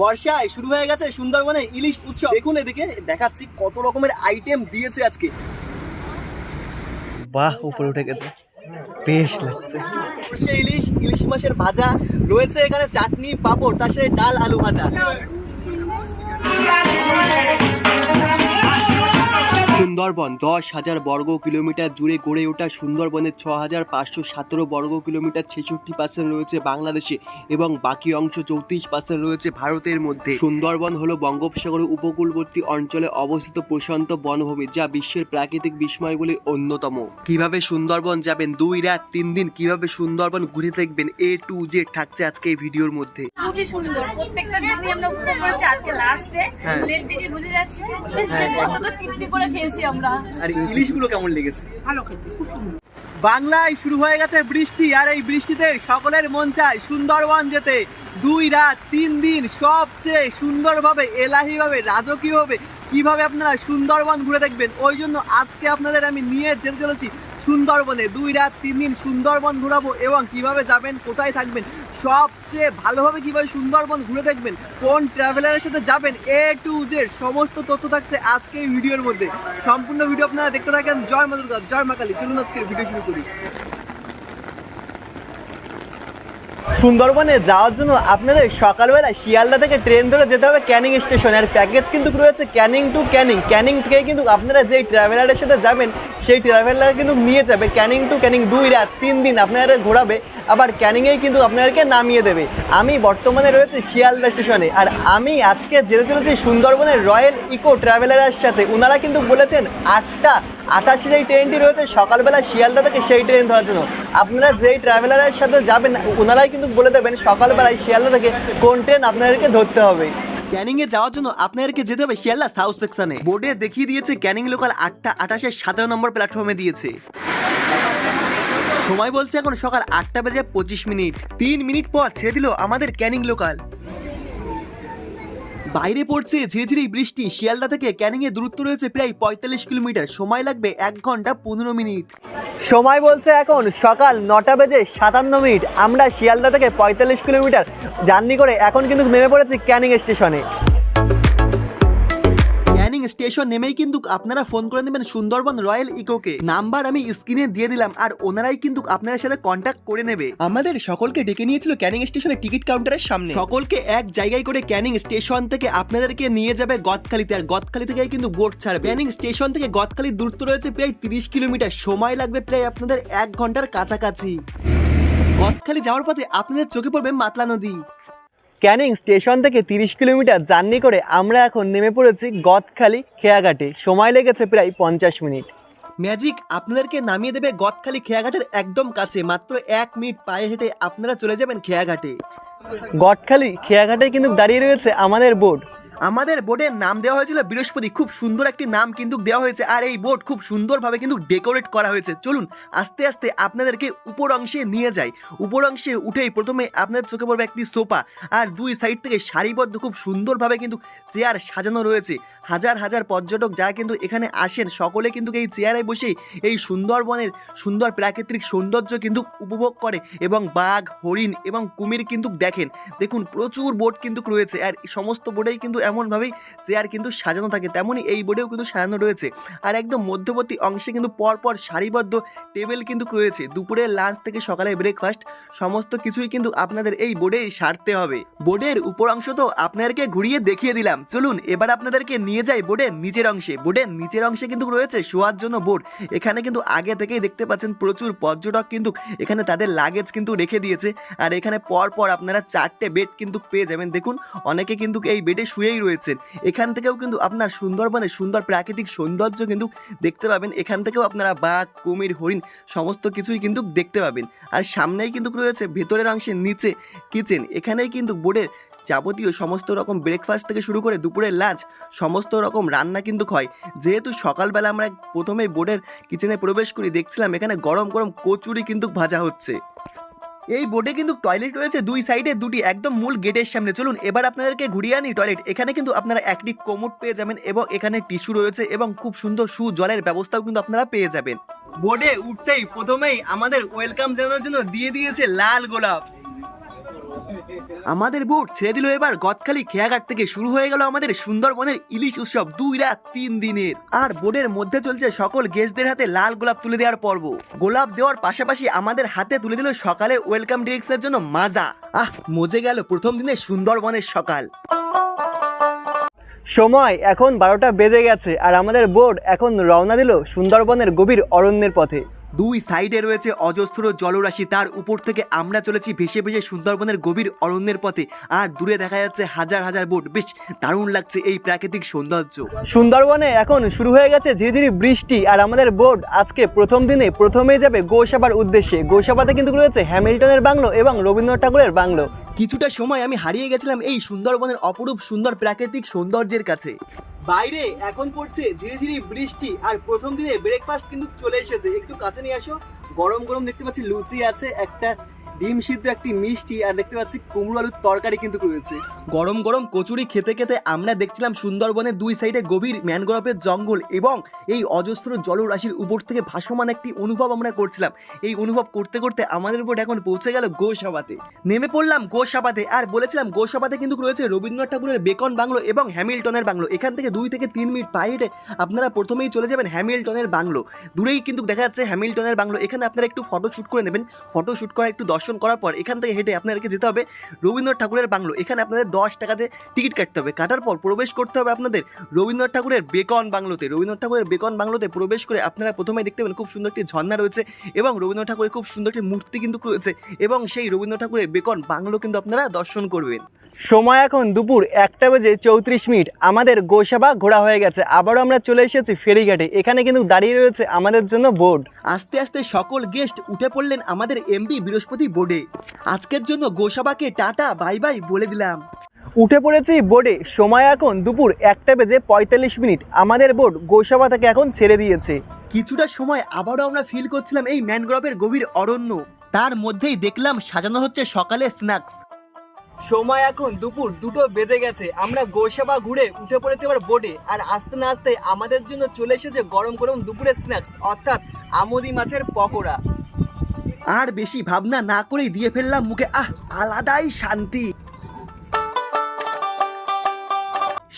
বর্ষায় শুরু হয়ে গেছে সুন্দরবনে ইলিশ উৎসব। দেখুন এদিকে দেখাচ্ছি কত রকমের আইটেম দিয়েছে আজকে। বাহ উপরে উঠে গেছে। বেশ লাগছে। সর্ষে ইলিশ ইলিশ মাছের ভাজা রয়েছে এখানে চাটনি পাঁপড় তার সাথে ডাল আলু ভাজা। সুন্দরবন দশ হাজার বর্গ কিলোমিটার জুড়ে গড়ে ওঠা সুন্দরবনের ছ হাজার পাঁচশো সতেরো বর্গ কিলোমিটার ছেষট্টি পার্সেন্ট রয়েছে বাংলাদেশে এবং বাকি অংশ চৌত্রিশ পার্সেন্ট রয়েছে ভারতের মধ্যে। সুন্দরবন হলো বঙ্গোপসাগরের উপকূলবর্তী অঞ্চলে অবস্থিত প্রশান্ত বনভূমি যা বিশ্বের প্রাকৃতিক বিস্ময়গুলির অন্যতম। কীভাবে সুন্দরবন যাবেন দুই রাত তিন দিন কীভাবে সুন্দরবন ঘুরে দেখবেন এ টু জে থাকছে আজকে এই ভিডিওর মধ্যে। খুবই সুন্দর। প্রত্যেকটা আমরা উপভোগ করেছি আজকে লাস্টে হ্যাঁ। যাচ্ছে। করে আমরা। আর ইলিশগুলো কেমন লেগেছে? বাংলায় শুরু হয়ে গেছে বৃষ্টি আর এই বৃষ্টিতে সকলের মন চায় সুন্দরবন যেতে। দুই রাত তিন দিন সবচেয়ে সুন্দরভাবে এলাহিভাবে রাজকীয়ভাবে কীভাবে আপনারা সুন্দরবন ঘুরে দেখবেন ওই জন্য আজকে আপনাদের আমি নিয়ে যেতে চলেছি সুন্দরবনে। দুই রাত তিন দিন সুন্দরবন ঘোরাবো এবং কীভাবে যাবেন কোথায় থাকবেন সবচেয়ে ভালোভাবে কীভাবে সুন্দরবন ঘুরে দেখবেন, কোন ট্রাভেলারের সাথে যাবেন এ টু জেড সমস্ত তথ্য থাকছে আজকে এই ভিডিওর মধ্যে। সম্পূর্ণ ভিডিও আপনারা দেখতে থাকেন জয় মাদুর্গা জয় মাকালী চলুন আজকের ভিডিও শুরু করি। সুন্দরবনে যাওয়ার জন্য আপনাদের সকালবেলা শিয়ালদা থেকে ট্রেন ধরে যেতে হবে ক্যানিং স্টেশন। আর প্যাকেজ কিন্তু রয়েছে ক্যানিং টু ক্যানিং। ক্যানিং থেকে কিন্তু আপনারা যেই ট্রাভেলারের সাথে যাবেন, সেই ট্রাভেলার কিন্তু নিয়ে যাবে ক্যানিং টু ক্যানিং দুই রাত, তিন দিন আপনারা ঘোরাবে, আবার ক্যানিংয়েই কিন্তু আপনাদেরকে নামিয়ে দেবে। আমি বর্তমানে রয়েছে শিয়ালদা স্টেশনে। আর আমি আজকে যেতে চলেছি সুন্দরবনের রয়্যাল ইকো ট্রাভেলারের সাথে। ওনারা কিন্তু বলেছেন আটটা আঠাশে যেই ট্রেনটি রয়েছে সকালবেলা শিয়ালদা থেকে সেই ট্রেন ধরার জন্য। আপনারা যেই ট্রাভেলারের সাথে যাবেন ওনারাই কিন্তু বলে দেবেন, সকালবেলায় শিয়ালদা থেকে কোন ট্রেন আপনাদেরকে ধরতে হবে। ক্যানিং এ যাওয়ার জন্য আপনাদেরকে যেতে হবে শিয়ালদা সাউথ সেকশনে বোর্ডে দেখিয়ে দিয়েছে ক্যানিং লোকাল আটটা আঠাশে সতেরো নম্বর প্ল্যাটফর্মে দিয়েছে। সময় বলছে এখন সকাল আটটা বেজে পঁচিশ মিনিট। তিন মিনিট পর ছেড়ে দিল আমাদের ক্যানিং লোকাল বাইরে পড়ছে, ঝিরিঝিরি বৃষ্টি। শিয়ালদা থেকে ক্যানিং এর দূরত্ব রয়েছে প্রায় পঁয়তাল্লিশ কিলোমিটার। সময় লাগবে এক ঘণ্টা পনেরো মিনিট। সময় বলছে এখন সকাল নটা বেজে সাতান্ন মিনিট। আমরা শিয়ালদা থেকে পঁয়তাল্লিশ কিলোমিটার। জার্নি করে এখন কিন্তু নেমে পড়েছি ক্যানিং স্টেশনে। ক্যানিং স্টেশন নেমেই কিন্তু আপনারা ফোন করে নেবেন সুন্দরবন রয়্যাল ইকোকে নাম্বার আমি স্ক্রিনে দিয়ে দিলাম আর ওনারাই কিন্তু আপনাদের সাথে কন্ট্যাক্ট করে নেবে। আমাদের সকলকে ডেকে নিয়েছিল ক্যানিং স্টেশনের টিকিট কাউন্টারের সামনে। সকলকে এক জায়গায় করে ক্যানিং স্টেশন থেকে আপনাদেরকে নিয়ে যাবে গদখালিতে আর গদখালি থেকে কিন্তু বোট ছাড়বে। ক্যানিং স্টেশন থেকে গদখালির দূরত্ব রয়েছে প্রায় তিরিশ কিলোমিটার। সময় লাগবে প্রায় আপনাদের এক ঘণ্টার কাছাকাছি। গদখালি যাওয়ার পথে আপনাদের চোখে পড়বে মাতলা নদী। ক্যানিং স্টেশন থেকে তিরিশ কিলোমিটার জার্নি করে আমরা এখন নেমে পড়েছি গদখালি খেয়াঘাটে। সময় লেগেছে প্রায় পঞ্চাশ মিনিট। ম্যাজিক আপনাদেরকে নামিয়ে দেবে গদখালি খেয়াঘাটের একদম কাছে। মাত্র এক মিনিট পায়ে হেঁটে আপনারা চলে যাবেন খেয়াঘাটে। গদখালি খেয়াঘাটে কিন্তু দাঁড়িয়ে রয়েছে আমাদের বোট আমাদের বোর্ডের নাম দেওয়া হয়েছিল বৃহস্পতি। খুব সুন্দর একটি নাম কিন্তু দেওয়া হয়েছে। আর এই বোর্ড খুব সুন্দরভাবে কিন্তু ডেকোরেট করা হয়েছে। চলুন, আস্তে আস্তে আপনাদেরকে উপর অংশে নিয়ে যাই। উপর অংশে উঠেই প্রথমে আপনাদের চোখে পড়বে একটি সোফা। আর দুই সাইড থেকে সারিবদ্ধ খুব সুন্দরভাবে কিন্তু চেয়ার সাজানো রয়েছে। হাজার হাজার পর্যটক যারা কিন্তু এখানে আসেন, সকলে কিন্তু এই চেয়ারে বসেই এই সুন্দরবনের সুন্দর প্রাকৃতিক সৌন্দর্য কিন্তু উপভোগ করে এবং বাঘ, হরিণ এবং কুমির কিন্তু দেখেন। দেখুন, প্রচুর বোট কিন্তু রয়েছে আর সমস্ত বোর্ডেই কিন্তু এমনভাবেই চেয়ার কিন্তু সাজানো থাকে, তেমনই এই বোর্ডেও কিন্তু সাজানো রয়েছে। আর একদম মধ্যবর্তী অংশে কিন্তু পরপর সারিবদ্ধ টেবিল কিন্তু রয়েছে। দুপুরের লাঞ্চ থেকে সকালে ব্রেকফাস্ট, সমস্ত কিছুই কিন্তু আপনাদের এই বোর্ডেই সারতে হবে। বোর্ডের উপর অংশ তো আপনাদেরকে ঘুরিয়ে দেখিয়ে দিলাম। চলুন, এবার আপনাদেরকে নিয়ে যাই বোর্ডের নিচের অংশে। বোর্ডের নিচের অংশে কিন্তু রয়েছে শোয়ার জন্য বোর্ড এখানে কিন্তু আগে থেকেই দেখতে পাচ্ছেন প্রচুর পর্যটক কিন্তু এখানে তাদের লাগেজ কিন্তু রেখে দিয়েছে। আর এখানে পর পর আপনারা চারটে বেড কিন্তু পেয়ে যাবেন। দেখুন, অনেকে কিন্তু এই বেডে শুয়েই রয়েছেন। এখান থেকেও কিন্তু আপনার সুন্দরবনের সুন্দর প্রাকৃতিক সৌন্দর্য কিন্তু দেখতে পাবেন। এখান থেকেও আপনারা বাঘ, কুমির, হরিণ সমস্ত কিছুই কিন্তু দেখতে পাবেন। আর সামনেই কিন্তু রয়েছে ভেতরের অংশে নিচে কিচেন এখানেই কিন্তু বোর্ডের যাবতীয় সমস্ত রকম ব্রেকফাস্ট থেকে শুরু করে দুপুরের লাঞ্চ সমস্ত রকম রান্না কিন্তু হয়। যেহেতু সকালবেলা আমরা প্রথমেই বোর্ডের কিচেনে প্রবেশ করি, দেখছিলাম এখানে গরম গরম কচুরি কিন্তু ভাজা হচ্ছে। এই বোর্ডে কিন্তু টয়লেট রয়েছে দুই সাইডে দুটি, একদম মূল গেটের সামনে। চলুন, এবার আপনাদেরকে ঘুরিয়ে আনি টয়লেট এখানে কিন্তু আপনারা একটি কোমোট পেয়ে যাবেন এবং এখানে টিস্যু রয়েছে এবং খুব সুন্দর সু জলের ব্যবস্থাও কিন্তু আপনারা পেয়ে যাবেন। বোর্ডে উঠতেই প্রথমেই আমাদের ওয়েলকাম জানানোর জন্য দিয়ে দিয়েছে লাল গোলাপ। আমাদের বোট ছেড়ে দিল এবার গদখালি খেয়াঘাট থেকে শুরু হয়ে গেল আমাদের সুন্দরবনের ইলিশ উৎসব দুই রাত তিন দিনের। আর বোর্ডের মধ্যে চলছে সকল গেস্টদের হাতে লাল গোলাপ তুলে দেওয়ার পর্ব। গোলাপ দেওয়ার পাশাপাশি আমাদের হাতে তুলে দিল সকালে ওয়েলকাম ড্রিঙ্কসের জন্য মাজা। আহ, মজে গেল প্রথম দিনে সুন্দরবনের সকাল। সময় এখন বারোটা বেজে গেছে আর আমাদের বোর্ড এখন রওনা দিল সুন্দরবনের গভীর অরণ্যের পথে। দুই সাইডে রয়েছে অজস্র জলরাশি। তার উপর থেকে আমরা চলেছি ভেসে ভেসে সুন্দরবনের গভীর অরণ্যের পথে। আর দূরে দেখা যাচ্ছে হাজার হাজার বোট। বেশ দারুণ লাগছে এই প্রাকৃতিক সৌন্দর্য। সুন্দরবনে এখন শুরু হয়ে গেছে ঝিরিঝিরি বৃষ্টি। আর আমাদের বোট আজকে প্রথম দিনে প্রথমেই যাবে গোসাবার উদ্দেশ্যে। গোসাবাতে কিন্তু রয়েছে হ্যামিল্টনের বাংলো এবং রবীন্দ্রনাথ ঠাকুরের বাংলো। কিছুটা সময় আমি হারিয়ে গেছিলাম এই সুন্দরবনের অপরূপ সুন্দর প্রাকৃতিক সৌন্দর্যের কাছে। বাইরে এখন পড়ছে ঝিরিঝিরি বৃষ্টি আর প্রথম দিনে ব্রেকফাস্ট কিন্তু চলে এসেছে। একটু কাছে নিয়ে আসো। গরম গরম দেখতে পাচ্ছি লুচি আছে, একটা ডিম সিদ্ধ একটি মিষ্টি, আর দেখতে পাচ্ছি কুমড়ো আলুর তরকারি কিন্তু রয়েছে। গরম গরম কচুরি খেতে খেতে আমরা দেখছিলাম সুন্দরবনের দুই সাইডে গভীর ম্যানগ্রোভের জঙ্গল এবং এই অজস্র জলরাশির উপর থেকে ভাসমান একটি অনুভব আমরা করছিলাম। এই অনুভব করতে করতে আমাদের উপর এখন পৌঁছে গেল গোসাবাতে। নেমে পড়লাম গোসাবাতে আর বলেছিলাম গোসাবাতে কিন্তু রয়েছে রবীন্দ্রনাথ ঠাকুরের বেকন বাংলো এবং হ্যামিল্টনের বাংলো। এখান থেকে দুই থেকে তিন মিনিট পায়ে হেঁটে আপনারা প্রথমেই চলে যাবেন হ্যামিল্টনের বাংলো। দূরেই কিন্তু দেখা যাচ্ছে হ্যামিল্টনের বাংলো। এখানে আপনারা একটু ফটো শ্যুট করে নেবেন। ফটো শ্যুট করা একটু দর্শন করার পর এখান থেকে হেঁটে আপনাদেরকে যেতে হবে রবীন্দ্রনাথ ঠাকুরের বাংলো। এখানে আপনাদের দশ টাকাতে টিকিট কাটতে হবে। কাটার পর প্রবেশ করতে হবে আপনাদের রবীন্দ্রনাথ ঠাকুরের বেকন বাংলোতে। রবীন্দ্রনাথ ঠাকুরের বেকন বাংলোতে প্রবেশ করে আপনারা প্রথমে দেখতে পাবেন খুব সুন্দর একটি ঝর্ণা রয়েছে এবং রবীন্দ্রনাথ ঠাকুরের খুব সুন্দর একটি মূর্তি কিন্তু রয়েছে এবং সেই রবীন্দ্রনাথ ঠাকুরের বেকন বাংলো কিন্তু আপনারা দর্শন করবেন। সময় এখন দুপুর একটা বেজে চৌত্রিশ মিনিট। আমাদের গোসাবা ঘোরা হয়ে গেছে। আবারও আমরা চলে এসেছি ফেরিঘাটে। এখানে কিন্তু দাঁড়িয়ে রয়েছে আমাদের জন্য বোর্ড। আস্তে আস্তে সকল গেস্ট উঠে পড়লেন আমাদের এমপি বৃহস্পতি বোর্ডে। আজকের জন্য গোসাবাকে টাটা বাই বাই বলে দিলাম। উঠে পড়েছি বোর্ডে। সময় এখন দুপুর একটা বেজে পঁয়তাল্লিশ মিনিট। আমাদের বোর্ড গোসাবা থেকে এখন ছেড়ে দিয়েছে। কিছুটা সময় আবারও আমরা ফিল করছিলাম এই ম্যানগ্রোভের গভীর অরণ্য। তার মধ্যেই দেখলাম সাজানো হচ্ছে সকালে স্ন্যাক্স সময় এখন দুপুর দুটো বেজে গেছে। আমরা গোসাবা ঘুরে উঠে পড়েছি এবার বোটে আর আস্তে না আস্তে আমাদের জন্য চলে এসেছে গরম গরম দুপুরের স্ন্যাক্স অর্থাৎ আমদি মাছের পকোড়া। আর বেশি ভাবনা না করেই দিয়ে ফেললাম মুখে। আহ, আলাদাই শান্তি।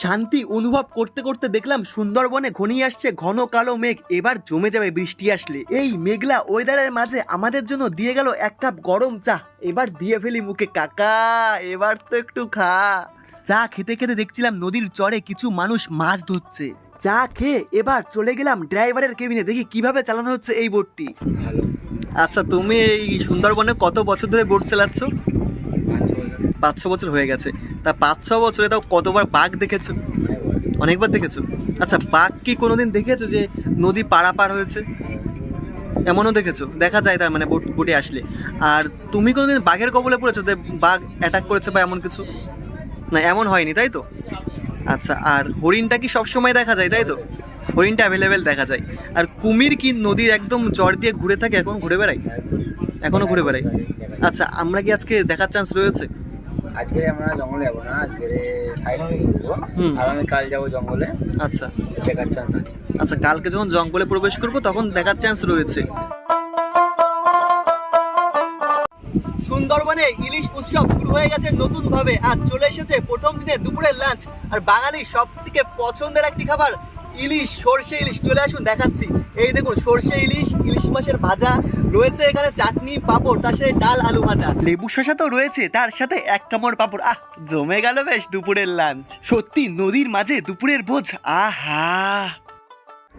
শান্তি অনুভব করতে করতে দেখলাম সুন্দরবনে ঘনিয়ে আসছে ঘন কালো মেঘ। এবার জমে যাবে বৃষ্টি আসলে। এই মেঘলা ওয়েদারের মাঝে আমাদের জন্য দিয়ে গেল এক কাপ গরম চা। এবার দিয়ে ফেলি মুখে। কাকা এবার তো একটু খা। চা খেতে খেতে দেখছিলাম নদীর চরে কিছু মানুষ মাছ ধরছে। চা খেয়ে এবার চলে গেলাম ড্রাইভারের কেবিনে। দেখি কীভাবে চালানো হচ্ছে এই বোটটি। আচ্ছা তুমি এই সুন্দরবনে কত বছর ধরে বোট চালাচ্ছ? পাঁচ ছ বছর হয়ে গেছে। তা পাঁচ ছ বছরে তাও কতবার বাঘ দেখেছ? অনেকবার দেখেছ? আচ্ছা বাঘ কি কোনোদিন দেখেছ যে নদী পারাপার হয়েছে? এমনও দেখেছ? দেখা যায় তার মানে বোট, বোটে আসলে। আর তুমি কোনোদিন বাঘের কবলে পড়েছো যে বাঘ অ্যাটাক করেছে বা এমন কিছু? না, এমন হয়নি, তাই তো? আচ্ছা আর হরিণটা কি সবসময় দেখা যায়, তাই তো? হরিণটা অ্যাভেলেবেল দেখা যায়। আর কুমির কি নদীর একদম জ্বর দিয়ে ঘুরে থাকে, এখন ঘুরে বেড়ায়? এখনও ঘুরে বেড়ায়। আচ্ছা আমরা কি আজকে দেখার চান্স রয়েছে? আজকে আমরা জঙ্গলে যাব না আজকে সাইড ঘুরবো আর আমি কাল যাব জঙ্গলে। আচ্ছা। দেখার চান্স আছে। আচ্ছা কালকে যখন জঙ্গলে প্রবেশ করব তখন দেখার চান্স রয়েছে। সুন্দরবনে ইলিশ উৎসব শুরু হয়ে গেছে নতুন ভাবে আর চলে এসেছে প্রথম দিনে দুপুরের লাঞ্চ আর বাঙালি সবথেকে পছন্দের একটি খাবার ইলিশ সর্ষে ইলিশ চলে আসুন দেখাচ্ছি। এই দেখুন সর্ষে ইলিশ ইলিশ মাছের ভাজা রয়েছে এখানে চাটনি পাঁপড় তার সাথে ডাল আলু ভাজা। লেবু শসা তো রয়েছে তার সাথে এক কামড় পাপড়। আহ জমে গেল বেশ দুপুরের লাঞ্চ সত্যি নদীর মাঝে দুপুরের ভোজ আহা।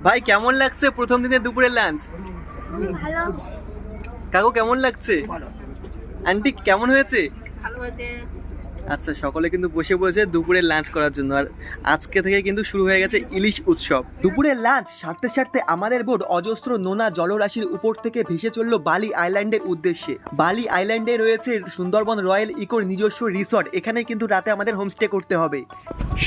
ভাই কেমন লাগছে প্রথম দিনের দুপুরের লাঞ্চ ভালো। কাকু কেমন লাগছে? আন্টি কেমন হয়েছে? ভালো হয়েছে। আচ্ছা সকলে কিন্তু বসে পড়েছে দুপুরের লাঞ্চ করার জন্য। আর আজকে থেকে কিন্তু শুরু হয়ে গেছে ইলিশ উৎসব। দুপুরের লাঞ্চ সারতে সারতে আমাদের বোট অজস্র নোনা জলরাশির উপর থেকে ভেসে চলল বালি আইল্যান্ডের উদ্দেশ্যে। বালি আইল্যান্ডে রয়েছে সুন্দরবন রয়্যাল ইকোর নিজস্ব রিসর্ট। এখানে কিন্তু রাতে আমাদের হোমস্টে করতে হবে।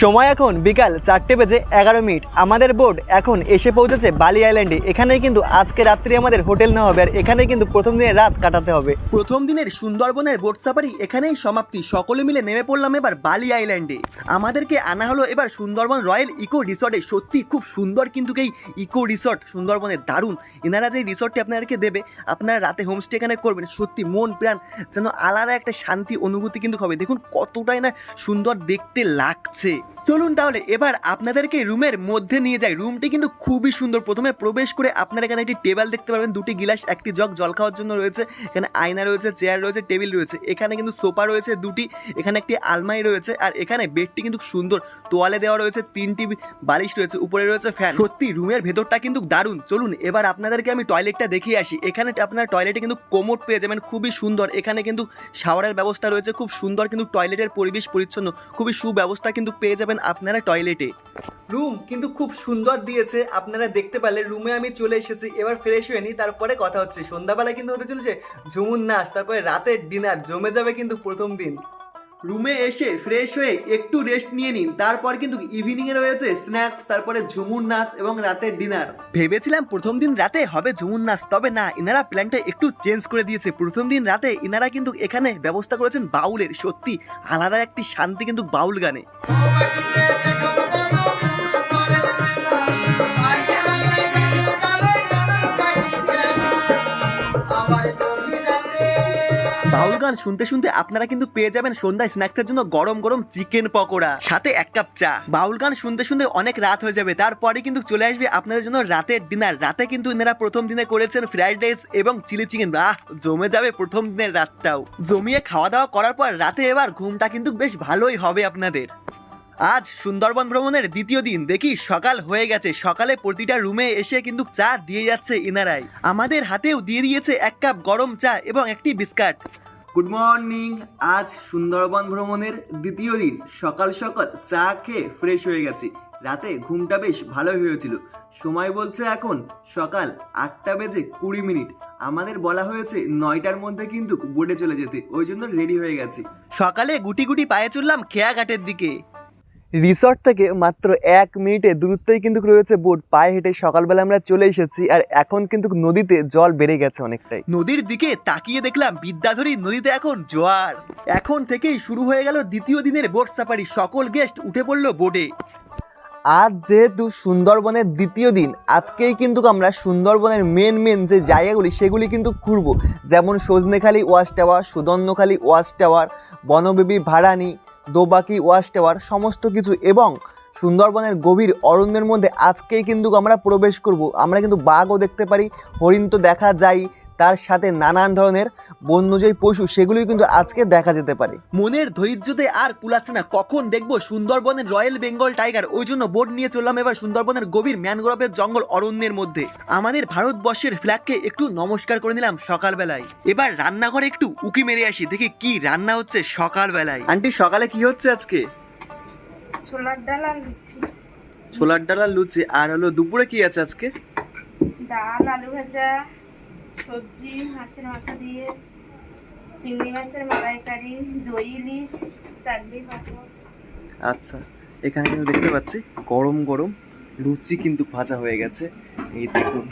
সময় এখন বিকাল চারটে বেজে এগারো মিনিট। আমাদের বোর্ড এখন এসে পৌঁছেছে বালি আইল্যান্ডে। এখানেই কিন্তু আজকে রাত্রি আমাদের হোটেল নেওয়া হবে। আর এখানেই কিন্তু প্রথম দিনের রাত কাটাতে হবে। প্রথম দিনের সুন্দরবনের বোট সাফারি এখানেই সমাপ্তি। সকলে মিলে নেমে পড়লাম এবার বালি আইল্যান্ডে। আমাদেরকে আনা হলো এবার সুন্দরবন রয়্যাল ইকো রিসর্টে। সত্যি খুব সুন্দর কিন্তু এই ইকো রিসর্ট সুন্দরবনের দারুণ। এনারা যে রিসর্টটি আপনাদেরকে দেবে, আপনারা রাতে হোমস্টে এখানে করবেন। সত্যি মন, প্রাণ যেন আলাদা একটা শান্তি, অনুভূতি কিন্তু হবে। দেখুন কতটাই না সুন্দর দেখতে লাগছে। চলুন তাহলে, এবার আপনাদেরকে রুমের মধ্যে নিয়ে যাই। রুমটি কিন্তু খুবই সুন্দর। প্রথমে প্রবেশ করে আপনারা এখানে একটি টেবিল দেখতে পারবেন। দুটি গিলাস, একটি জগ, জল খাওয়ার জন্য রয়েছে। এখানে আয়না রয়েছে, চেয়ার রয়েছে, টেবিল রয়েছে। এখানে কিন্তু সোফা রয়েছে দুটি, এখানে একটি আলমারি রয়েছে আর এখানে বেডটি কিন্তু সুন্দর। তোয়ালে দেওয়া রয়েছে তিনটি বালিশ রয়েছে, উপরে রয়েছে ফ্যান। সত্যি, রুমের ভেতরটা কিন্তু দারুণ। চলুন, এবার আপনাদেরকে আমি টয়লেটটা দেখিয়ে আসি। এখানে আপনার টয়লেটে কিন্তু কোমোড পেয়ে যাবেন, খুবই সুন্দর। এখানে কিন্তু শাওয়ারের ব্যবস্থা রয়েছে, খুব সুন্দর কিন্তু টয়লেটের পরিবেশ পরিচ্ছন্ন। খুবই সুব্যবস্থা কিন্তু পেয়ে যাবেন আপনারা টয়লেটে রুম কিন্তু খুব সুন্দর দিয়েছে, আপনারা দেখতে পেলে রুমে আমি চলে এসেছি, এবার ফ্রেশ হয়ে নিই, তারপরে কথা হচ্ছে। সন্ধ্যাবেলা কিন্তু হতে চলেছে, ঝুমুর নাচ, তারপরে রাতের ডিনার জমে যাবে কিন্তু প্রথম দিন। রুমে এসে ফ্রেশ হয়ে একটু রেস্ট নিয়ে নিন। তারপর কিন্তু ইভিনিং এ রয়েছে স্ন্যাক্স তারপরে ঝুমুর নাচ এবং রাতের ডিনার ভেবেছিলাম প্রথম দিন রাতে হবে ঝুমুর নাচ, তবে না, ইনারা প্ল্যানটা একটু চেঞ্জ করে দিয়েছে। প্রথম দিন রাতে ইনারা কিন্তু এখানে ব্যবস্থা করেছেন বাউলের। সত্যি, আলাদা একটি শান্তি কিন্তু বাউল গানে। বাউল গান শুনতে শুনতে আপনারা কিন্তু পেয়ে যাবেন সন্ধ্যায় স্ন্যাক্সের জন্য গরম গরম চিকেন পকোড়া, সাথে এক কাপ চা। বাউল গান শুনতে শুনতে অনেক রাত হয়ে যাবে, তারপরে কিন্তু চলে আসবে আপনাদের জন্য রাতের ডিনার রাতে কিন্তু এনারা প্রথম দিনে করেছেন ফ্রাইড রাইস এবং চিলি চিকেন আহ জমে যাবে প্রথম দিনের রাতটাও। জমিয়ে খাওয়া দাওয়া করার পর রাতে এবার ঘুমটা কিন্তু বেশ ভালোই হবে আপনাদের। আজ সুন্দরবন ভ্রমণের দ্বিতীয় দিন। দেখি সকাল হয়ে গেছে। সকালে প্রতিটা রুমে এসে কিন্তু চা দিয়ে যাচ্ছে ইনারাই। আমাদের হাতেও দিয়ে দিয়েছে এক কাপ গরম চা এবং একটি বিস্কাট। গুড মর্নিং আজ সুন্দরবন ভ্রমণের দ্বিতীয় দিন। সকাল সকাল চা খেয়ে ফ্রেশ হয়ে গেছি। রাতে ঘুমটা বেশ ভালোই হয়েছিল। সময় বলছে এখন সকাল আটটা বেজে কুড়ি মিনিট। আমাদের বলা হয়েছে নয়টার মধ্যে কিন্তু বোর্ডে চলে যেতে। ওই জন্য রেডি হয়ে গেছি। সকালে গুটি গুটি পায়ে চললাম খেয়াঘাটের দিকে। রিসর্ট থেকে মাত্র এক মিনিটে দূরত্বেই কিন্তু রয়েছে বোট পায়ে হেঁটে সকালবেলা আমরা চলে এসেছি আর এখন কিন্তু নদীতে জল বেড়ে গেছে অনেকটাই। নদীর দিকে তাকিয়ে দেখলাম বিদ্যাধরী নদীতে এখন জোয়ার। এখন থেকেই শুরু হয়ে গেল দ্বিতীয় দিনের বোট সাফারি সকল গেস্ট উঠে পড়ল বোটে আজ যেহেতু সুন্দরবনের দ্বিতীয় দিন আজকেই কিন্তু আমরা সুন্দরবনের মেন মেন যে জায়গাগুলি সেগুলি কিন্তু ঘুরবো। যেমন Sajnekhali watch tower Sudhanyakhali watch tower Bonbibi Bharani Dobanki watch tower সমস্ত কিছু এবং সুন্দরবনের গভীর অরণ্যের মধ্যে আজকেই কিন্তু আমরা প্রবেশ করব। আমরা কিন্তু বাঘও দেখতে পারি, হরিণ তো দেখা যায় তার সাথে নানান ধরনের বন্যজয়ী পশু সেগুলিও কিন্তু আজকে দেখা যেতে পারে। মনের ধৈর্যতে আর কুলাচ্ছে না। কখন দেখব সুন্দরবনের রয়্যাল বেঙ্গল টাইগার? ওই জন্য বোট নিয়ে চললাম এবার সুন্দরবনের গভীর ম্যানগ্রোভের জঙ্গল অরণ্যের মধ্যে। আমাদের ভারতবর্ষের ফ্ল্যাগকে একটু নমস্কার করে নিলাম সকালবেলায়। এবার রান্নাঘরে একটু উকি মেরে আসি দেখি কি রান্না হচ্ছে সকালবেলায়। আন্টি সকালে কি হচ্ছে আজকে? ছোলার ডাল আর লুচি। ছোলার ডাল আর লুচি। আর হলো দুপুরে কি আছে আজকে? ডাল আলু ভাজা। সবজি মাছের মাথা দিয়ে চিংড়ি মাছের মালাইকারি দই ইলিশ চাটনি পাঁপড়। আচ্ছা এখানে কিন্তু দেখতে পাচ্ছি গরম গরম লুচি কিন্তু ভাজা হয়ে গেছে। এই দেখুন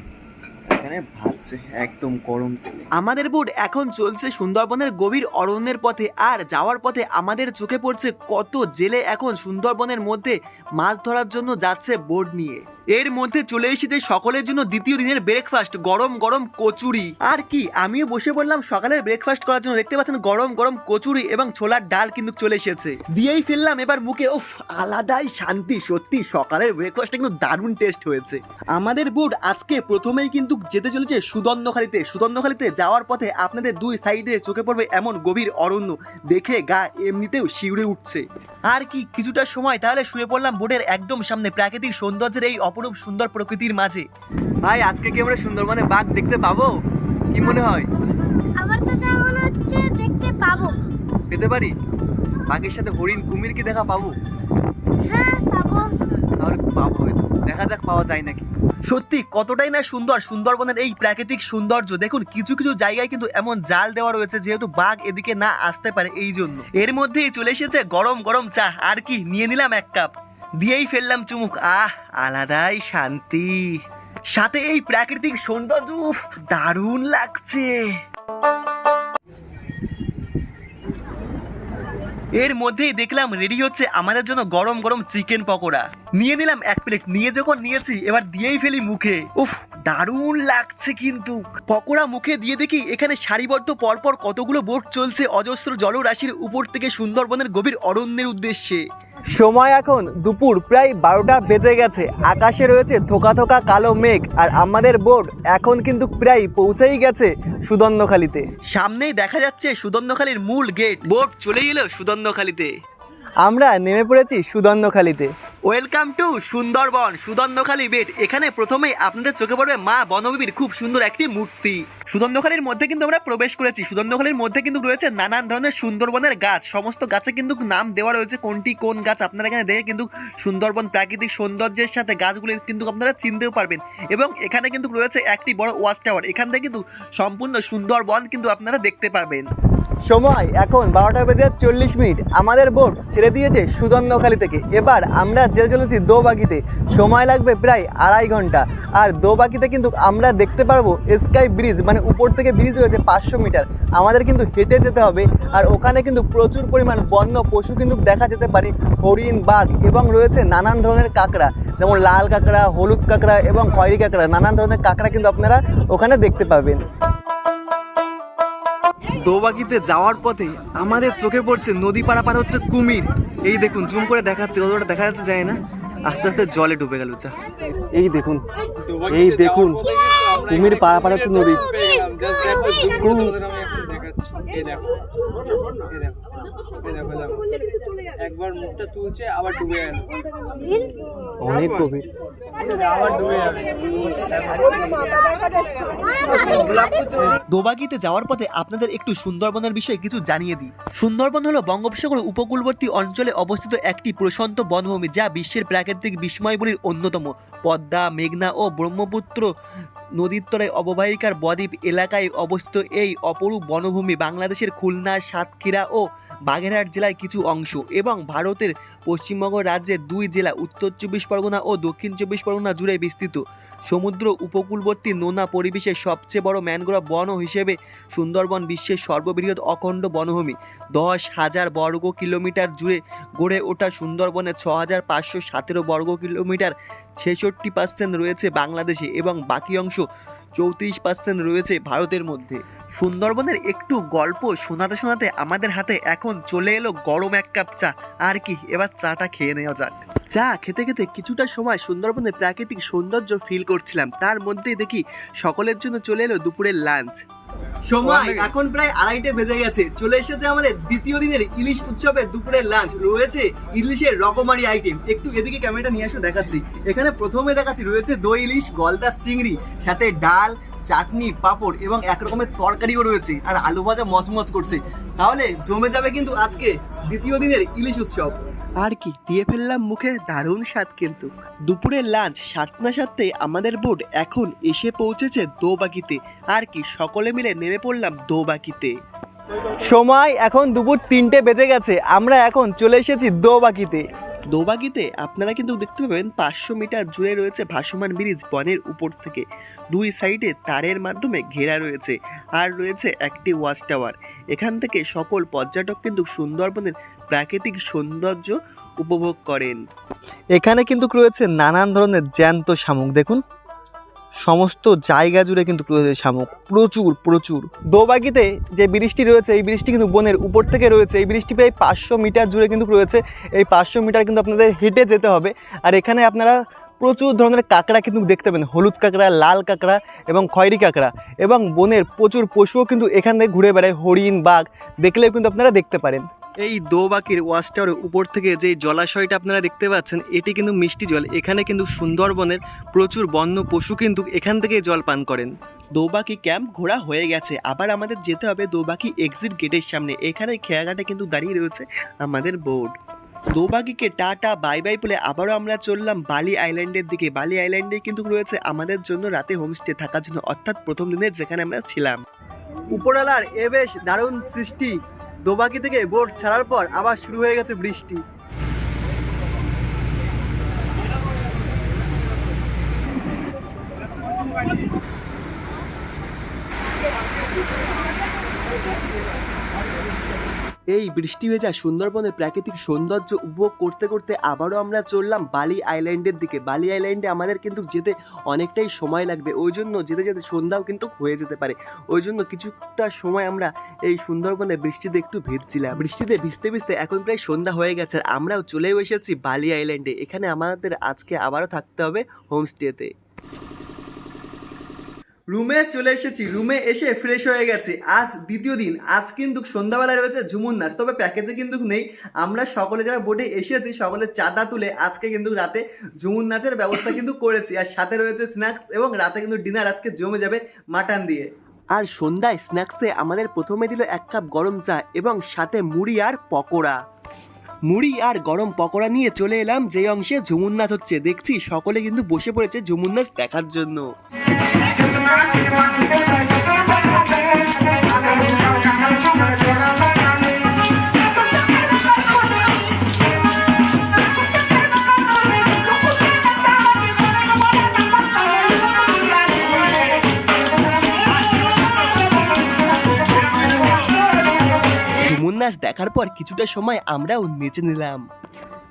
এখানে ভাজছে একদম গরম আমাদের বোট এখন চলছে সুন্দরবনের গভীর অরণ্যের পথে আর যাওয়ার পথে আমাদের চোখে পড়ছে কত জেলে এখন সুন্দরবনের মধ্যে মাছ ধরার জন্য যাচ্ছে বোট নিয়ে। এর মধ্যে চলে এসেছে সকলের জন্য দ্বিতীয় দিনের ব্রেকফাস্ট গরম গরম কচুরি। আর কি? আমিও বসে বললাম সকালের ব্রেকফাস্ট করার জন্য। দেখতে পাচ্ছেন গরম গরম কচুরি এবং ছোলার ডাল কিন্তু চলে এসেছে। দিয়েই ফেললাম এবার মুখে। উফ, আলাদাই শান্তি, সত্যি সকালের ব্রেকফাস্টটা কিন্তু দারুণ টেস্ট হয়েছে। আমাদের বোর্ড আজকে প্রথমেই কিন্তু যেতে চলেছে সুদর্ণখালিতে। সুদর্ণখালিতে যাওয়ার পথে আপনাদের দুই সাইডে চোখে পড়বে এমন গভীর অরণ্য। দেখে গা এমনিতেও শিউরে উঠছে। আর কি, কিছুটা সময় তাহলে শুয়ে পড়লাম বোর্ডের একদম সামনে। প্রাকৃতিক সৌন্দর্যের এই অপরূপ সুন্দর প্রকৃতির মাঝে। ভাই আজকে কি আমরা সুন্দরবনে বাঘ দেখতে পাবো? কি মনে হয়? আমার তো যা মনে হচ্ছে দেখতে পাবো। পেতে পারি? বাঘের সাথে হরিণ কুমির কি দেখা পাবো? হ্যাঁ পাবো। তাহলে পাবো হয়তো। দেখা যাক পাওয়া যায় নাকি। সত্যি কতটাই না সুন্দর সুন্দরবনের এই প্রাকৃতিক সৌন্দর্য। দেখুন কিছু কিছু জায়গায় কিন্তু এমন জাল দেওয়া রয়েছে যেহেতু বাঘ এদিকে না আসতে পারে এই জন্য। এর মধ্যেই চলে এসেছে গরম গরম চা। আর কি? নিয়ে নিলাম এক কাপ। দিয়েই ফেললাম চুমুক। আহ, আলাদাই শান্তি। সাথে এই প্রাকৃতিক সৌন্দর্য দারুণ লাগছে। এর মধ্যেই দেখলাম রেডি হচ্ছে আমাদের জন্য গরম গরম চিকেন পকোড়া। নিয়ে নিলাম এক প্লেট। নিয়ে যখন নিয়েছি, এবার দিয়েই ফেলি মুখে। উফ, দারুণ লাগছে কিন্তু। পকোড়া মুখে দিয়ে দেখি এখানে সারিবদ্ধ পরপর কতগুলো বোট চলছে অজস্র জলরাশির উপর থেকে সুন্দরবনের গভীর অরণ্যের উদ্দেশ্যে। সময় এখন দুপুর প্রায় বারোটা বেজে গেছে। আকাশে রয়েছে থোকা থোকা কালো মেঘ আর আমাদের বোট এখন কিন্তু প্রায় পৌঁছেই গেছে সুদন্নখালিতে সামনেই দেখা যাচ্ছে সুদন্নখালির মূল গেট। বোট চলে এলো সুদন্নখালিতে আমরা নেমে পড়েছি সুদন্নখালিতে welcome to Sundarban Sudhanyakhali beat. এখানে প্রথমেই আপনাদের চোখে পড়বে মা বনবিবির খুব সুন্দর একটি মূর্তি। সুদন্নখালির মধ্যে কিন্তু আমরা প্রবেশ করেছি। সুদন্নখালির মধ্যে কিন্তু রয়েছে নানান ধরনের সুন্দরবনের গাছ। সমস্ত গাছে কিন্তু নাম দেওয়া রয়েছে কোনটি কোন গাছ। আপনারা এখানে দেখে কিন্তু সুন্দরবন প্রাকৃতিক সৌন্দর্যের সাথে গাছগুলি কিন্তু আপনারা চিনতেও পারবেন। এবং এখানে কিন্তু রয়েছে একটি বড় ওয়াচ টাওয়ার। এখান থেকে কিন্তু সম্পূর্ণ সুন্দরবন কিন্তু আপনারা দেখতে পারবেন। সময় এখন বারোটা বেজে চল্লিশ মিনিট। আমাদের বোট ছেড়ে দিয়েছে সুদন্নখালি থেকে। এবার আমরা যেতে চলেছি দোবাকিতে সময় লাগবে প্রায় আড়াই ঘণ্টা। আর দোবাকিতে কিন্তু আমরা দেখতে পারব স্কাই ব্রিজ মানে উপর থেকে ব্রিজ রয়েছে পাঁচশো মিটার। আমাদের কিন্তু হেঁটে যেতে হবে আর ওখানে কিন্তু প্রচুর পরিমাণ বন্য পশু কিন্তু দেখা যেতে পারে হরিণ বাঘ এবং রয়েছে নানান ধরনের কাঁকড়া যেমন লাল কাঁকড়া হলুদ কাঁকড়া এবং খয়েরি কাঁকড়া। নানান ধরনের কাঁকড়া কিন্তু আপনারা ওখানে দেখতে পাবেন। দোবাগিতে যাওয়ার পথে আমাদের চোখে পড়ছে নদী পারাপার হচ্ছে কুমির। এই দেখুন জুম করে দেখাচ্ছে কতটা দেখা যাচ্ছে যায় না। আস্তে আস্তে জলে ডুবে গেল চা। এই দেখুন এই দেখুন। কুমির পারাপার হচ্ছে নদী একবার মুখটা তুলছে আবার ডুবে গেল। অনেক গভীর। আবার ডুবে যাবে। দোবাগিতে যাওয়ার পথে আপনাদের একটু সুন্দরবনের বিষয়ে কিছু জানিয়ে দিই। সুন্দরবন হলো বঙ্গোপসাগর উপকূলবর্তী অঞ্চলে অবস্থিত একটি প্রশান্ত বনভূমি যা বিশ্বের প্রাকৃতিক বিস্ময়গুলির অন্যতম। পদ্মা মেঘনা ও ব্রহ্মপুত্র নদীর তলায় অববাহিকার বদ্বীপ এলাকায় অবস্থিত এই অপরূপ বনভূমি বাংলাদেশের খুলনা সাতক্ষীরা ও বাগেরহাট জেলার কিছু অংশ এবং ভারতের পশ্চিমবঙ্গ রাজ্যের দুই জেলা উত্তর চব্বিশ পরগনা ও দক্ষিণ চব্বিশ পরগনা জুড়ে বিস্তৃত। সমুদ্র উপকূলবর্তী নোনা পরিবেশের সবচেয়ে বড় ম্যানগ্রোভ বন হিসেবে সুন্দরবন বিশ্বের সর্ববৃহৎ অখণ্ড বনভূমি। দশ হাজার বর্গ কিলোমিটার জুড়ে গড়ে ওঠা সুন্দরবনে ছ হাজার পাঁচশো সতেরো বর্গ কিলোমিটার ছেষট্টি পার্সেন্ট রয়েছে বাংলাদেশে এবং বাকি অংশ চৌত্রিশ পার্সেন্ট রয়েছে ভারতের মধ্যে। সুন্দরবনের একটু গল্প শোনাতে শোনাতে আমাদের হাতে এখন চলে এলো গরম এক কাপ চা। আর কি, এবার চাটা খেয়ে নেওয়া যাক। চা খেতে খেতে কিছুটা সময় সুন্দরবনের প্রাকৃতিক সৌন্দর্য ফিল করছিলাম। তার মধ্যেই দেখি সকলের জন্য চলে এলো দুপুরের লাঞ্চ সময় এখন প্রায় আড়াইটে বেজে গেছে। চলে এসেছে আমাদের দ্বিতীয় দিনের ইলিশ উৎসবের দুপুরের লাঞ্চ। রয়েছে ইলিশের রকমারি আইটেম। একটু এদিকে ক্যামেরাটা নিয়ে আসো দেখাচ্ছি। এখানে প্রথমে দেখাচ্ছি রয়েছে দই ইলিশ গলদা চিংড়ি সাথে ডাল চাটনি পাঁপড় এবং এক রকমের তরকারিও রয়েছে আর আলু ভাজা মচমচ করছে। তাহলে জমে যাবে কিন্তু আজকে দ্বিতীয় দিনের ইলিশ উৎসব। আর কি দিয়ে ফেললাম মুখে দারুণ স্বাদ কিন্তু। দুপুরের লাঞ্চ সাতটা সাথে আমাদের বোট এখন এসে পৌঁছেছে দোবাকিতে। আর কি সকলে মিলে নেমে পড়লাম দোবাকিতে। সময় এখন দুপুর তিনটে বেজে গেছে আমরা এখন চলে এসেছি দোবাকিতে। দোবাগিতে আপনারা কিন্তু দেখতে পাবেন পাঁচশো মিটার জুড়ে রয়েছে ভাসমান ব্রিজ বনের উপর থেকে। দুই সাইডে তারের মাধ্যমে ঘেরা রয়েছে আর রয়েছে একটি ওয়াচ টাওয়ার এখান থেকে সকল পর্যটক কিন্তু সুন্দরবনের প্রাকৃতিক সৌন্দর্য উপভোগ করেন। এখানে কিন্তু রয়েছে নানান ধরনের জ্যান্ত শামুক দেখুন। সমস্ত জায়গা জুড়ে কিন্তু রয়েছে শামুক প্রচুর প্রচুর। দোবাগিতে যে ব্রিজটি রয়েছে এই ব্রিজটি কিন্তু বনের উপর থেকে রয়েছে। এই ব্রিজটি প্রায় পাঁচশো মিটার জুড়ে কিন্তু রয়েছে। এই পাঁচশো মিটার কিন্তু আপনাদের হেঁটে যেতে হবে। আর এখানে আপনারা প্রচুর ধরনের কাঁকড়া কিন্তু দেখতে পাবেন। হলুদ কাঁকড়া লাল কাঁকড়া এবং খয়েরি কাঁকড়া এবং বনের প্রচুর পশুও কিন্তু এখানে ঘুরে বেড়ায়। হরিণ বাঘ দেখলেও কিন্তু আপনারা দেখতে পারেন। এই দোবাকির ওয়াচ টাওয়ারের উপর থেকে যে জলাশয়টা আপনারা দেখতে পাচ্ছেন, এটি কিন্তু মিষ্টি জল। এখানে কিন্তু সুন্দরবনের প্রচুর বন্য পশু কিন্তু এখান থেকে জল পান করেন। দোবাকি ক্যাম্প ঘোরা হয়ে গেছে। আবার আমাদের যেতে হবে দোবাকি এক্সিট গেটের সামনে। এখানে খেয়াঘাটে কিন্তু দাঁড়িয়ে রয়েছে আমাদের বোর্ড। দোবাগিকে টাটা, বাই বাই বলে আবারও আমরা চললাম বালি আইল্যান্ডের দিকে। বালি আইল্যান্ডে কিন্তু রয়েছে আমাদের জন্য রাতে হোমস্টে থাকার জন্য। অর্থাৎ প্রথম দিনে যেখানে আমরা ছিলাম। উপরালার এ বেশ দারুণ সৃষ্টি। দোবাকি থেকে বোট ছাড়ার পর আবার শুরু হয়ে গেছে বৃষ্টি। এই বৃষ্টি ভেজা সুন্দরবনের প্রাকৃতিক সৌন্দর্য উপভোগ করতে করতে আবারও আমরা চললাম বালি আইল্যান্ডের দিকে। বালি আইল্যান্ডে আমাদের কিন্তু যেতে অনেকটাই সময় লাগবে। ওই জন্য যেতে যেতে সন্ধ্যাও কিন্তু হয়ে যেতে পারে। ওই জন্য কিছুটা সময় আমরা এই সুন্দরবনে বৃষ্টিতে একটু ভিজছিলাম। বৃষ্টিতে ভিজতে ভিজতে এখন প্রায় সন্ধ্যা হয়ে গেছে আমরাও চলেও এসেছি বালি আইল্যান্ডে। এখানে আমাদের আজকে আবারও থাকতে হবে হোমস্টেতে। রুমে চলে এসেছি। রুমে এসে ফ্রেশ হয়ে গেছে। আজ দ্বিতীয় দিন। আজ কিন্তু সন্ধ্যাবেলায় রয়েছে ঝুমুর নাচ। তবে প্যাকেজে কিন্তু নেই। আমরা সকলে যারা বোটে এসেছি, সকলে চাঁদা তুলে আজকে কিন্তু রাতে ঝুমুর নাচের ব্যবস্থা কিন্তু করেছি। আর সাথে রয়েছে স্ন্যাক্স এবং রাতে কিন্তু ডিনার আজকে জমে যাবে মাটন দিয়ে। আর সন্ধ্যায় স্ন্যাক্সে আমাদের প্রথমে দিল এক কাপ গরম চা এবং সাথে মুড়ি আর পকোড়া। মুড়ি আর গরম পকোড়া নিয়ে চলে এলাম, যে অংশে ঝুমুর নাচ হচ্ছে। দেখছি সকলে কিন্তু বসে পড়েছে ঝুমুর নাচ দেখার জন্য। নাচ দেখার পর কিছুটা সময় আমরাও নেচে নিলাম।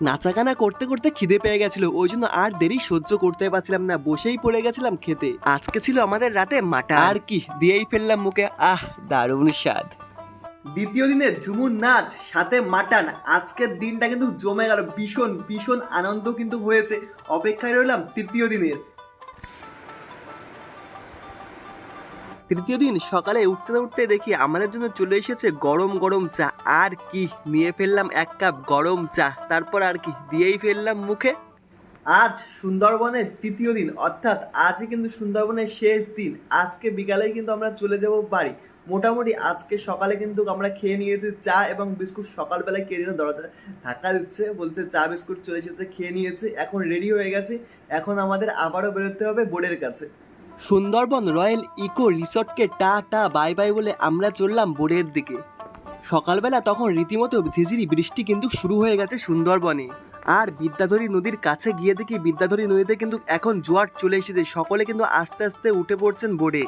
নাচাগানা করতে করতে খিদে পেয়ে গেছিল ওই জন্য আর দেরি সহ্য করতে পারছিলাম না বসেই পড়ে গেছিলাম খেতে। আজকে ছিল আমাদের রাতে মাটা আর কি দিয়েই ফেললাম মুখে আহ দারুণ স্বাদ। দ্বিতীয় দিনে ঝুমুর নাচ সাথে মাটান। আজকের দিনটা কিন্তু জমে গেল ভীষণ ভীষণ আনন্দ কিন্তু হয়েছে। অপেক্ষায় রইলাম তৃতীয় দিনের। তৃতীয় দিন সকালে উঠতে উঠতে দেখি আমাদের জন্য চলে এসেছে গরম গরম চা। আর কি, নিয়ে ফেললাম এক কাপ গরম চা। তারপর আর কি, দিয়েই ফেললাম মুখে। আজ সুন্দরবনের তৃতীয় দিন, অর্থাৎ আজই কিন্তু সুন্দরবনের শেষ দিন। আজকে বিকালেই কিন্তু আমরা চলে যাব বাড়ি। মোটামুটি আজকে সকালে কিন্তু আমরা খেয়ে নিয়েছি চা এবং বিস্কুট। সকালবেলায় কে যেন দরজা ধাক্কা দিচ্ছে, বলছে, চা, বিস্কুট চলে এসেছে, খেয়ে নিয়েছে। এখন রেডি হয়ে গেছে। এখন আমাদের আবারও বেরোতে হবে বোর্ডের কাছে। সুন্দরবন রয়্যাল ইকো রিসর্টকে টা টা বাই বাই বলে আমরা চললাম বোর্ডের দিকে। সকালবেলা তখন রীতিমতো ঝিঝিরি বৃষ্টি কিন্তু শুরু হয়ে গেছে সুন্দরবনে। আর বিদ্যাধরী নদীর কাছে গিয়ে দেখি বিদ্যাধরী নদীতে কিন্তু এখন জোয়ার চলে এসেছে, সকলে কিন্তু আস্তে আস্তে উঠে পড়ছেন বোর্ডে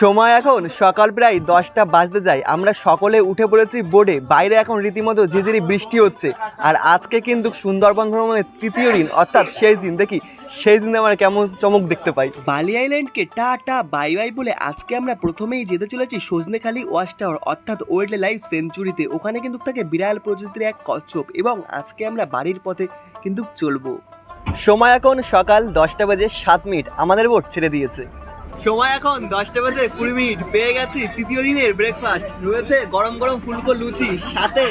সময় এখন সকাল প্রায় দশটা বাজতে যায়, আমরা সকলে উঠে পড়েছি বোর্ডে বাইরে এখন রীতিমতো ঝিঝিরি বৃষ্টি হচ্ছে। আর আজকে কিন্তু সুন্দরবন ভ্রমণের তৃতীয় দিন, অর্থাৎ শেষ দিন, দেখি সেই দিনে আমরা কেমন চমক দেখতে পাই? বালি আইল্যান্ডকে টা টা বাই বাই বলে আজকে আমরা প্রথমেই যেতে চলেছি সজনেখালি ওয়াশ টাওয়ার অর্থাৎ ওয়াইল্ড লাইফ সেঞ্চুরিতে। ওখানে কিন্তু থাকে বিড়াল প্রজাতির এক কচ্ছপ এবং আজকে আমরা বাড়ির পথে কিন্তু চলবো। সময় এখন সকাল দশটা বাজে সাত মিনিট। আমাদের বোট ছেড়ে দিয়েছে। সময় এখন দশটা বাজে কুড়ি মিনিট। পেয়ে গেছি তৃতীয় দিনের ব্রেকফাস্ট রয়েছে গরম গরম ফুলকো লুচি সাথে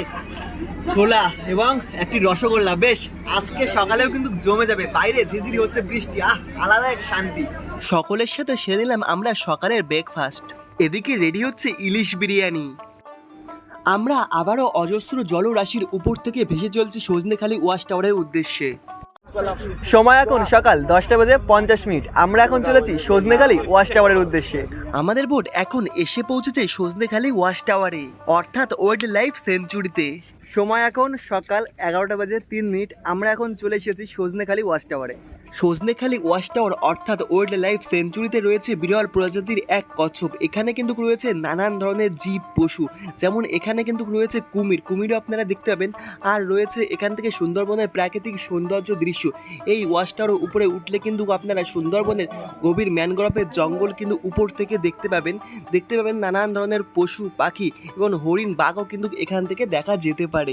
ছোলা এবং একটি রসগোল্লা। বেশ, আজকে সকালেও কিন্তু জমে যাবে। বাইরে ঝিঝিরি হচ্ছে বৃষ্টি। আহ, আলাদা এক শান্তি। সকলের সাথে সেরে নিলাম আমরা সকালের ব্রেকফাস্ট এদিকে রেডি হচ্ছে ইলিশ বিরিয়ানি। আমরা আবারও অজস্র জলরাশির উপর থেকে ভেসে চলছি সজনেখালি ওয়াশ টাওয়ারের উদ্দেশ্যে। সময় এখন সকাল দশটা বাজে পঞ্চাশ মিনিট। আমরা এখন চলেছি সজনেখালি ওয়াশ টাওয়ারের উদ্দেশ্যে। আমাদের বোট এখন এসে পৌঁছেছে সজনেখালি ওয়াশ টাওয়ারে, অর্থাৎ ওয়াইল্ড লাইফ সেঞ্চুরিতে। সময় এখন সকাল এগারোটা বাজে তিন মিনিট। আমরা এখন চলে এসেছি সজনেখালি ওয়াচ টাওয়ারে। সজনেখালি ওয়াশ টাওয়ার অর্থাৎ ওয়াইল্ড লাইফ সেঞ্চুরিতে রয়েছে বিরল প্রজাতির এক কচ্ছপ। এখানে কিন্তু রয়েছে নানান ধরনের জীব, পশু, যেমন এখানে কিন্তু রয়েছে কুমির। কুমিরও আপনারা দেখতে পাবেন। আর রয়েছে এখান থেকে সুন্দরবনের প্রাকৃতিক সৌন্দর্য দৃশ্য। এই ওয়াশ টাওয়ার উপরে উঠলে কিন্তু আপনারা সুন্দরবনের গভীর ম্যানগ্রোভের জঙ্গল কিন্তু উপর থেকে দেখতে পাবেন। দেখতে পাবেন নানান ধরনের পশু, পাখি এবং হরিণ বাঘও কিন্তু এখান থেকে দেখা যেতে পারে।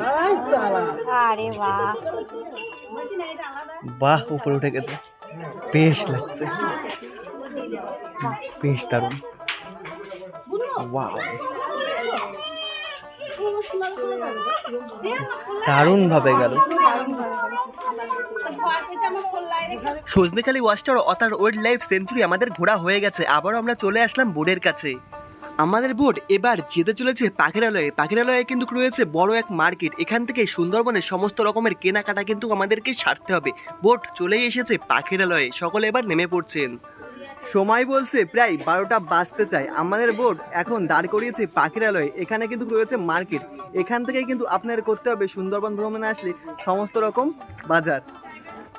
আরে বাহ! বাহ, উপরে উঠে গেছে। বেশ লাগছে। বেশ দারুণ। দারুণ ভাবে গেল। সজনেখালি টাওয়ার অর্থাৎ ওয়াইল্ড লাইফ সেঞ্চুরি আমাদের ঘোরা হয়ে গেছে। আবারও আমরা চলে আসলাম বোর্ডের কাছে। আমাদের বোট এবার যেতে চলেছে পাখিরালয়ে। পাখিরালয়ে কিন্তু রয়েছে বড় এক মার্কেট। এখান থেকে সুন্দরবনের সমস্ত রকমের কেনাকাটা কিন্তু আমাদেরকে সারতে হবে। বোট চলেই এসেছে পাখিরালয়ে। সকলে এবার নেমে পড়ছেন। সময় বলছে প্রায় বারোটা বাজতে চায়। আমাদের বোর্ড এখন দাঁড় করিয়েছে পাখিরালয়। এখানে কিন্তু রয়েছে মার্কেট। এখান থেকে কিন্তু আপনার করতে হবে সুন্দরবন ভ্রমণে আসলে সমস্ত রকম বাজার।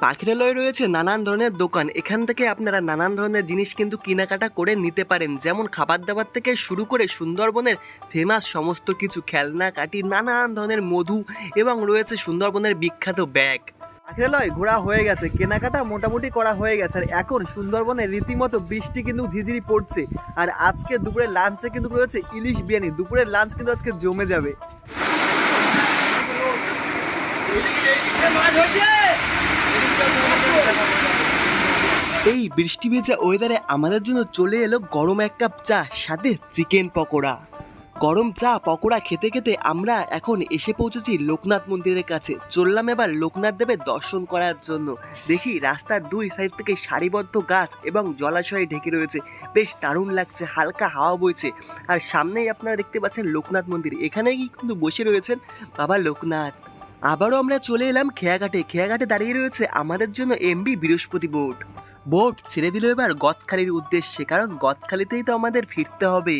পাখিরালয়ে রয়েছে নানান ধরনের দোকান। এখান থেকে আপনারা নানান ধরনের জিনিস কিন্তু কেনাকাটা করে নিতে পারেন। যেমন খাবার দাবার থেকে শুরু করে সুন্দরবনের ফেমাস সমস্ত কিছু, খেলনা কাটি নানান ধরনের মধু এবং রয়েছে সুন্দরবনের বিখ্যাত ব্যাগ। পাখিরালয় ঘোরা হয়ে গেছে, কেনাকাটা মোটামুটি করা হয়ে গেছে। আর এখন সুন্দরবনে রীতিমতো বৃষ্টি কিন্তু ঝিঝিরি পড়ছে। আর আজকে দুপুরে লাঞ্চে কিন্তু রয়েছে ইলিশ বিরিয়ানি। দুপুরের লাঞ্চ কিন্তু আজকে জমে যাবে। এই বৃষ্টি ভেজা ওয়েদারে আমাদের জন্য চলে এলো গরম এক কাপ চা, সাথে চিকেন পকোড়া। গরম চা, পকোড়া খেতে খেতে আমরা এখন এসে পৌঁছেছি লোকনাথ মন্দিরের কাছে। চললাম এবার লোকনাথ দেবের দর্শন করার জন্য। দেখি রাস্তার দুই সাইড থেকে সারিবদ্ধ গাছ এবং জলাশয়ে ঢেকে রয়েছে। বেশ দারুণ লাগছে, হালকা হাওয়া বইছে। আর সামনেই আপনারা দেখতে পাচ্ছেন লোকনাথ মন্দির। এখানেই কিন্তু বসে রয়েছেন বাবা লোকনাথ। আবারও আমরা চলে এলাম খেয়াঘাটে। খেয়াঘাটে দাঁড়িয়ে রয়েছে আমাদের জন্য এমবি বৃহস্পতি বোট বোট ছেড়ে দিল এবার গদখালির উদ্দেশ্যে, কারণ গদখালিতেই তো আমাদের ফিরতে হবে।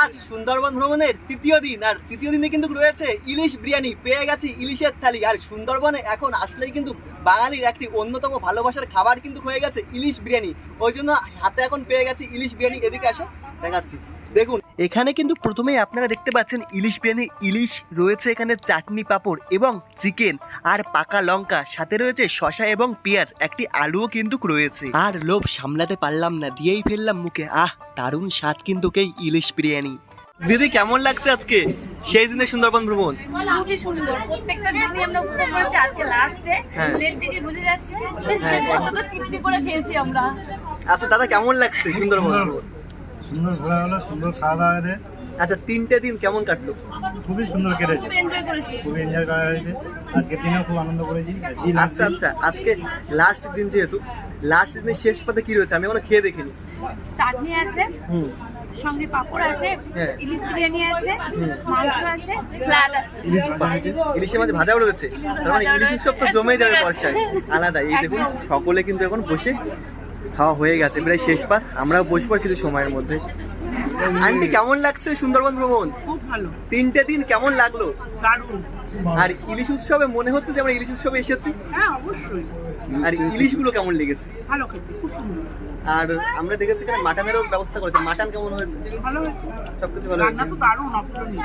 আজ সুন্দরবন ভ্রমণের তৃতীয় দিন, আর তৃতীয় দিনে কিন্তু রয়েছে ইলিশ বিরিয়ানি। পেয়ে গেছি ইলিশের থালি, আর সুন্দরবনে এখন আসলেই কিন্তু বাঙালির একটি অন্যতম ভালোবাসার খাবার কিন্তু হয়ে গেছে ইলিশ বিরিয়ানি। ওই জন্য হাতে এখন পেয়ে গেছি ইলিশ বিরিয়ানি। এদিকে আসো, দেখাচ্ছি। দেখুন এখানে কিন্তু প্রথমেই আপনারা দেখতে পাচ্ছেন ইলিশ বিরিয়ানি ইলিশ রয়েছে এখানে চাটনি পাঁপড় এবং চিকেন আর পাকা লঙ্কা সাথে রয়েছে শশা এবং পেঁয়াজ একটি আলুও কিন্তু রয়েছে। আর লোভ সামলাতে পারলাম না দিয়েই ফেললাম মুখে। আহ দারুণ স্বাদ কিন্তু এই ইলিশ বিরিয়ানি। দিদি কেমন লাগছে আজকে? সেই দিনে সুন্দরবন ভ্রমণ? খুবই সুন্দর। প্রত্যেকটা দিনই আমরা উপভোগ করেছি আজকে লাস্টে হ্যাঁ। দিকে বুঝে যাচ্ছে। কতটা তৃপ্তি করে খেয়েছি আমরা। আচ্ছা দাদা কেমন লাগছে সুন্দরবন ভ্রমণ? সুন্দর ঘোরা হলো সুন্দর খাওয়া দাওয়া হয়েছে। আচ্ছা তিনটে দিন কেমন কাটলো? খুবই সুন্দর কেটেছে। খুব এনজয় করেছি। খুবই এনজয় করা হয়েছে। আজকে দিনেও খুব আনন্দ করেছি। আচ্ছা আচ্ছা আজকে লাস্ট দিন যেহেতু লাস্ট দিনের শেষ পাতে কি রয়েছে? আমি এখনও খেয়ে দেখিনি। চাটনি আছে হুম। সঙ্গে পাপড় আছে হ্যাঁ। ইলিশ বিরিয়ানি আছে মাংস আছে স্যালাড আছে। ইলিশ ভাজা হয়েছে। ভাজাও রয়েছে। তার মানে ভাজাও ইলিশ উৎসব তো রয়েছে। জমে যাবে ঠিক বর্ষায়। আলাদা। এই দেখুন সকলে কিন্তু এখন বসে খাওয়া হয়ে গেছে প্রায় শেষ পাত। আমরাও বসবো কিছু সময়ের মধ্যে। আন্টি কেমন লাগছে সুন্দরবন ভ্রমণ? খুব ভালো। তিনটে দিন কেমন লাগল? দারুণ। আর ইলিশ উৎসবে মনে হচ্ছে যে আমরা ইলিশ উৎসবে এসেছি? হ্যাঁ অবশ্যই। আর ইলিশগুলো কেমন লেগেছে? ভালো খেতে খুব সুন্দর। আর আমরা দেখেছি এখানে মাটনেরও ব্যবস্থা করেছে। মাটন কেমন হয়েছে? ভালো হয়েছে। সবকিছু ভালো হয়েছে। তো দারুণ অপশনই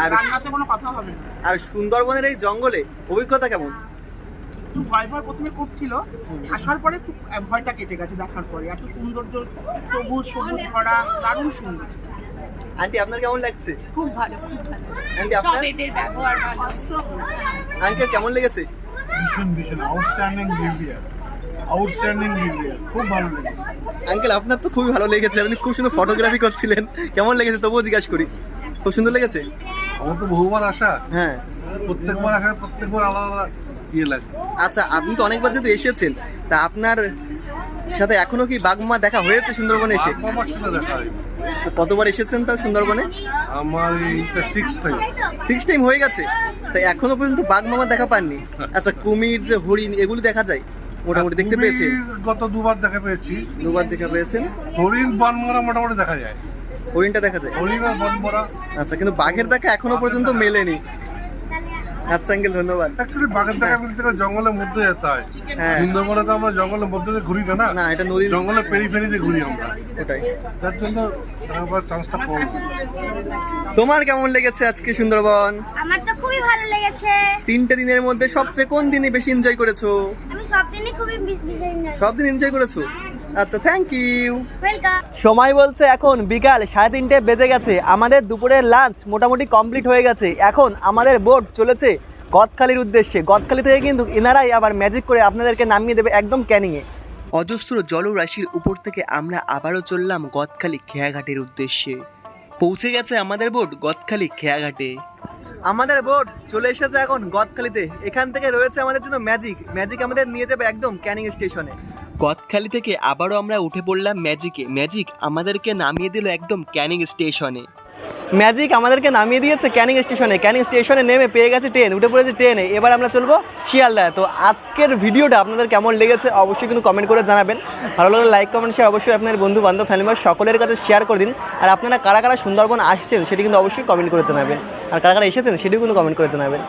আর রান্নাতে কোনো কথা হবে না। আর সুন্দরবনের এই জঙ্গলে অভিজ্ঞতা কেমন? একটু ভয় ভয় প্রথমে করছিল আসার পরে খুব ভয়টা কেটে গেছে দেখার পরে। এত সৌন্দর্য সবুজ সবুজ ভরা দারুণ সুন্দর। আন্টি আপনার কেমন লাগছে? খুব ভালো খুব ভালো। আন্টি আপনার? এদের ব্যবহার ভালো। আঙ্কেল কেমন লেগেছে? ভীষণ ভীষণ। আউটস্ট্যান্ডিং বিহেভিয়ার আউটস্ট্যান্ডিং বিহেভিয়ার খুব ভালো লেগেছে। আঙ্কেল আপনার তো খুবই ভালো লেগেছে। আপনি খুব সুন্দর ফটোগ্রাফি করছিলেন। কেমন লেগেছে? তবুও জিজ্ঞাসা করি। খুব সুন্দর লেগেছে? আমার তো বহুবার আসা। হ্যাঁ। প্রত্যেকবার আসা প্রত্যেকবার আলাদা আলাদা। ইয়ে আচ্ছা আপনি তো অনেকবার যেহেতু এসেছেন তা আপনার সাথে এখনও কি বাগমা দেখা হয়েছে সুন্দরবনে এসে? দেখা হয় আচ্ছা, কতবার এসেছেন তাও সুন্দরবনে? আমার এইটা সিক্স টাইম সিক্স টাইম হয়ে গেছে? এখনও পর্যন্ত দেখা পাননি? আচ্ছা কুমির যে হরিণ এগুলি দেখা যায়? মোটামুটি দেখতে পেয়েছি গত দুবার দেখা পেয়েছি। দুবার দেখা পেয়েছেন? হরিণ বনমরা মোটামুটি দেখা যায়। হরিণটা দেখা যায়। হরিণ আর বনমরা। আচ্ছা কিন্তু বাঘের দেখা এখনও পর্যন্ত মেলেনি। আচ্ছা আঙ্কেল ধন্যবাদ। অ্যাকচুয়ালি বাঘের দেখা বলতে গেলে জঙ্গলের মধ্যে যেতে হয়। হ্যাঁ। সুন্দরবনে তো আমরা জঙ্গলের মধ্যে দিয়ে ঘুরি না না? না এটা নদীর জঙ্গলের পেরিফেরিতে ঘুরি আমরা। ওটাই। যার জন্য একবার চান্সটা কম। তোমার কেমন লেগেছে আজকে সুন্দরবন? আমার তো খুবই ভালো লেগেছে। তিনটে দিনের মধ্যে সবচেয়ে কোন দিনে বেশি এনজয় করেছ? আমি সব দিনই খুবই বিশেষ সব দিন এনজয় করেছ? আচ্ছা থ্যাংক ইউ সময় বলছে এখন বিকাল সাড়ে তিনটে বেজে গেছে। আমাদের দুপুরের লাঞ্চ মোটামুটি কমপ্লিট হয়ে গেছে। এখন আমাদের বোট চলেছে গদখালির উদ্দেশ্যে। গদখালি থেকে কিন্তু এনারাই আবার ম্যাজিক করে আপনাদেরকে নামিয়ে দেবে একদম ক্যানিংয়ে অজস্র জলরাশির উপর থেকে আমরা আবারও চললাম গদখালি খেয়াঘাটের উদ্দেশ্যে। পৌঁছে গেছে আমাদের বোট গদখালি খেয়াঘাটে। আমাদের বোট চলে এসেছে এখন গদখালিতে। এখান থেকে রয়েছে আমাদের জন্য ম্যাজিক ম্যাজিক আমাদের নিয়ে যাবে একদম ক্যানিং স্টেশনে গদখালি থেকে আবারও আমরা উঠে পড়লাম ম্যাজিকে ম্যাজিক আমাদেরকে নামিয়ে দিল একদম ক্যানিং স্টেশনে। ম্যাজিক আমাদেরকে নামিয়ে দিয়েছে ক্যানিং স্টেশনে। ক্যানিং স্টেশনে নেমে পেয়ে গেছে ট্রেন উঠে পড়েছে ট্রেনে এবার আমরা চলবো শিয়ালদায়। তো আজকের ভিডিওটা আপনাদের কেমন লেগেছে অবশ্যই কিন্তু কমেন্ট করে জানাবেন। ভালো লাগলে লাইক কমেন্ট শেয়ার অবশ্যই আপনার বন্ধু বান্ধব ফ্যামিলি সকলের কাছে শেয়ার করে দিন। আর আপনারা কারা কারা সুন্দরবন আসছেন সেটি কিন্তু অবশ্যই কমেন্ট করে জানাবেন। আর কারা কারা এসেছেন সেটিও কিন্তু কমেন্ট করে জানাবেন।